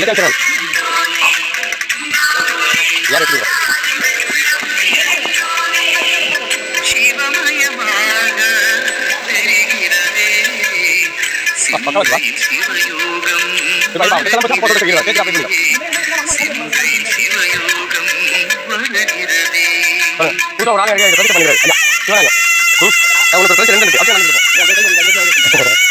இல்லை. சிந்தையில் சிவயோகம். வருகிறதே புதுசாக ஒரு ஆள் பதிவு பண்ணிடுறாரு ஐயா உங்களுக்கு பிரச்சனை ரெண்டு இருக்கு. அப்படியே நடந்துருப்போம்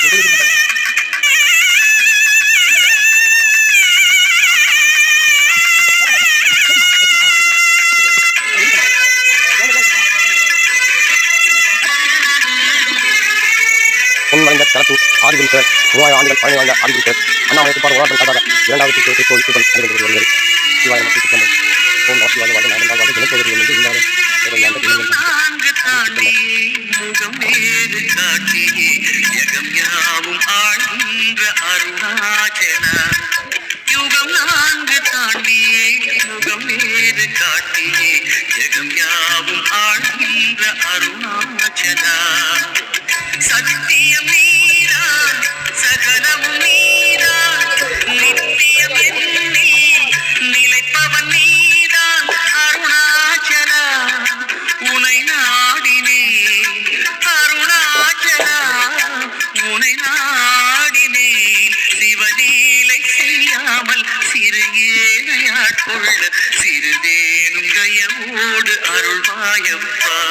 பொன்மறைந்த கலப்பு ஆதிபுரித்தர் மூவாயிரம் ஆண்டுகள் பழனி வாய்ந்த ஆதிபுரித்தர் அண்ணாமலை துப்பார் ஓராட்டம் காட்டாக இரண்டாவது திருக்கோவில் கோவில் சூப்பர் நடைபெற்று வருகிறது சிவாய நமக்கு ஓம் நம சிவாய வாழ்க நாடு வாழ்க என்று இல்லாத ஒரு ஆண்டு யாவும் ஆழ்கின்ற அருணாச்சனா I you?